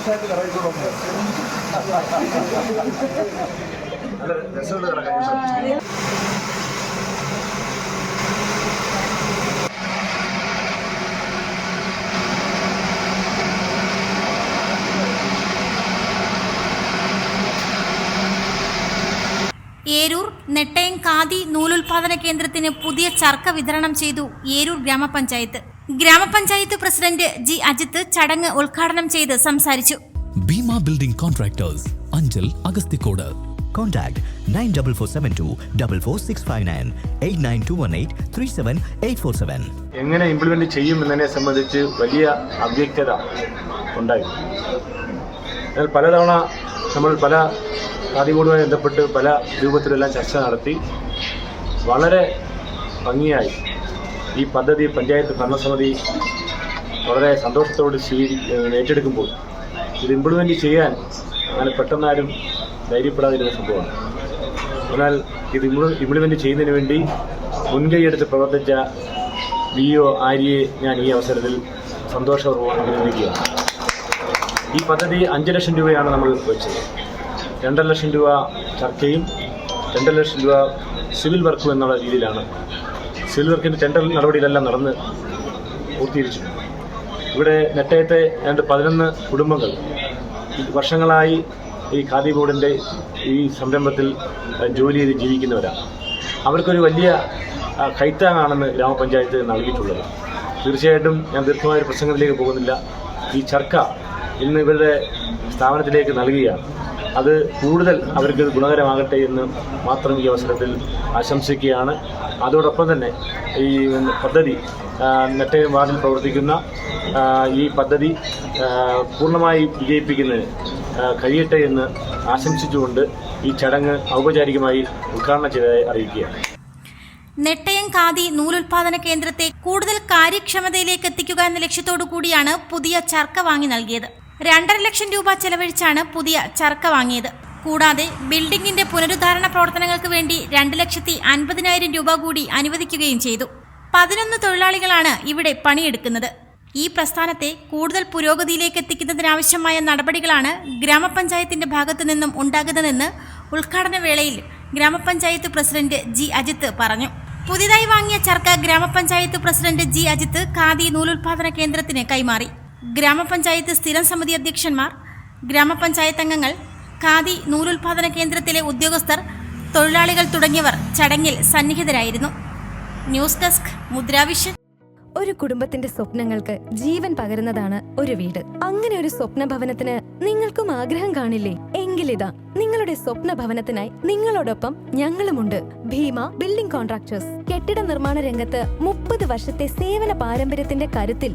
കറങ്ങിക്കൊണ്ടു നല്ല ഏരൂർ നെട്ടയം കാതി നൂലുൽപാദന കേന്ദ്രത്തിന് പുതിയ ചർക്ക വിതരണം ചെയ്തു ഏരൂർ ഗ്രാമപഞ്ചായത്ത്. ഗ്രാമപഞ്ചായത്ത് പ്രസിഡന്റ് ജി അജിത്ത് ചടങ്ങ് ഉദ്ഘാടനം ചെയ്ത് സംസാരിച്ചു. Bhima building contractors Anchal Agasthikode. Contact nine double four seven two double four six five nine eight nine two one eight three seven eight four seven എങ്ങനെ ഇംപ്ലിമെന്റ് ചെയ്യും എന്നതിനെ സംബന്ധിച്ച് വലിയ അവ്യക്തത ഉണ്ടായി. പലതവണ നമ്മൾ പല കാര്യങ്ങളുമായി ബന്ധപ്പെട്ട് പല രൂപത്തിലെല്ലാം ചർച്ച നടത്തി. വളരെ ഭംഗിയായി ഈ പദ്ധതി പഞ്ചായത്ത് ഭരണസമിതി വളരെ സന്തോഷത്തോട് സ്വീകരി ഏറ്റെടുക്കുമ്പോൾ ഇത് ഇംപ്ലിമെന്റ് ചെയ്യാൻ അങ്ങനെ പെട്ടെന്നാരും ധൈര്യപ്പെടാതിരുന്ന സംഭവമാണ്. എന്നാൽ ഇത് ഇംപ്ലിമെന്റ് ചെയ്യുന്നതിന് വേണ്ടി മുൻകൈയെടുത്ത് പ്രവർത്തിച്ച വി ഒ ആര്യയെ ഞാൻ ഈ അവസരത്തിൽ സന്തോഷപൂർവം അഭിനന്ദിക്കുകയാണ്. ഈ പദ്ധതി അഞ്ച് ലക്ഷം രൂപയാണ് നമ്മൾ വെച്ചത്. രണ്ടര ലക്ഷം രൂപ ചർച്ചയും രണ്ടര ലക്ഷം രൂപ സിവിൽ വർക്കും എന്നുള്ള രീതിയിലാണ് സിവിൽ വർക്കിന്റെ ടെൻഡർ നടപടിയിലെല്ലാം നടന്ന് പൂർത്തീകരിച്ചു. ഇവിടെ നെട്ടയത്തെ രണ്ട് പതിനൊന്ന് കുടുംബങ്ങൾ വർഷങ്ങളായി ഈ ഖാദി ബോർഡിന്റെ ഈ സംരംഭത്തിൽ ജോലി ചെയ്ത് ജീവിക്കുന്നവരാണ്. അവർക്കൊരു വലിയ കൈത്താങ്ങാണെന്ന് ഗ്രാമപഞ്ചായത്ത് നൽകിയിട്ടുള്ളത്. തീർച്ചയായിട്ടും ഞാൻ ദീർഘമായ പ്രസംഗത്തിലേക്ക് പോകുന്നില്ല. ഈ ചർക്ക ഇന്ന് ഇവരുടെ സ്ഥാപനത്തിലേക്ക് നൽകുകയാണ്. അത് കൂടുതൽ അവർക്ക് ഗുണകരമാകട്ടെ എന്ന് മാത്രം ഈ അവസരത്തിൽ ആശംസിക്കുകയാണ്. അതോടൊപ്പം തന്നെ ഈ പദ്ധതി നെട്ടയം വാർഡിൽ പ്രവർത്തിക്കുന്ന ഈ പദ്ധതി പൂർണമായി വിജയിപ്പിക്കുന്നതിന് കഴിയട്ടെ എന്ന് ആശംസിച്ചുകൊണ്ട് ഈ ചടങ്ങ് ഔപചാരികമായി ഉദ്ഘാടനം ചെയ്തതായി അറിയിക്കുകയാണ്. നെട്ടയം ഖാദി നൂലുൽപാദന കേന്ദ്രത്തെ കൂടുതൽ കാര്യക്ഷമതയിലേക്ക് എത്തിക്കുക എന്ന ലക്ഷ്യത്തോടു കൂടിയാണ് പുതിയ ചർക്ക വാങ്ങി നൽകിയത്. രണ്ടര ലക്ഷം രൂപ ചെലവഴിച്ചാണ് പുതിയ ചർക്ക വാങ്ങിയത്. കൂടാതെ ബിൽഡിംഗിന്റെ പുനരുദ്ധാരണ പ്രവർത്തനങ്ങൾക്ക് വേണ്ടി രണ്ട് ലക്ഷത്തി അൻപതിനായിരം രൂപ കൂടി അനുവദിക്കുകയും ചെയ്തു. പതിനൊന്ന് തൊഴിലാളികളാണ് ഇവിടെ പണിയെടുക്കുന്നത്. ഈ പ്രസ്ഥാനത്തെ കൂടുതൽ പുരോഗതിയിലേക്ക് എത്തിക്കുന്നതിനാവശ്യമായ നടപടികളാണ് ഗ്രാമപഞ്ചായത്തിന്റെ ഭാഗത്തു നിന്നും ഉണ്ടാകുന്നതെന്ന് ഉദ്ഘാടന വേളയിൽ ഗ്രാമപഞ്ചായത്ത് പ്രസിഡന്റ് ജി അജിത്ത് പറഞ്ഞു. പുതിയതായി വാങ്ങിയ ചർക്ക ഗ്രാമപഞ്ചായത്ത് പ്രസിഡന്റ് ജി അജിത്ത് ഖാദി നൂലുൽപാദന കേന്ദ്രത്തിന് കൈമാറി. ഗ്രാമപഞ്ചായത്ത് സ്ഥിരം സമിതി അധ്യക്ഷന്മാർ ഗ്രാമപഞ്ചായത്ത് അംഗങ്ങൾ ഖാദി നൂലുൽപാദന കേന്ദ്രത്തിലെ ഉദ്യോഗസ്ഥർ തൊഴിലാളികൾ തുടങ്ങിയവർ ചടങ്ങിൽ സന്നിഹിതരായിരുന്നു. News desk Mudravision. ഒരു കുടുംബത്തിന്റെ സ്വപ്നങ്ങൾക്ക് ജീവൻ പകരുന്നതാണ് ഒരു വീട്. അങ്ങനെ ഒരു സ്വപ്ന ഭവനത്തിന് നിങ്ങൾക്കും ആഗ്രഹം കാണില്ലേ? എങ്കിലിതാ നിങ്ങളുടെ സ്വപ്ന ഭവനത്തിനായി നിങ്ങളോടൊപ്പം ഞങ്ങളുമുണ്ട്. Bhima building contractors. കെട്ടിട നിർമ്മാണ രംഗത്ത് മുപ്പത് വർഷത്തെ സേവന പാരമ്പര്യത്തിന്റെ കരുത്തിൽ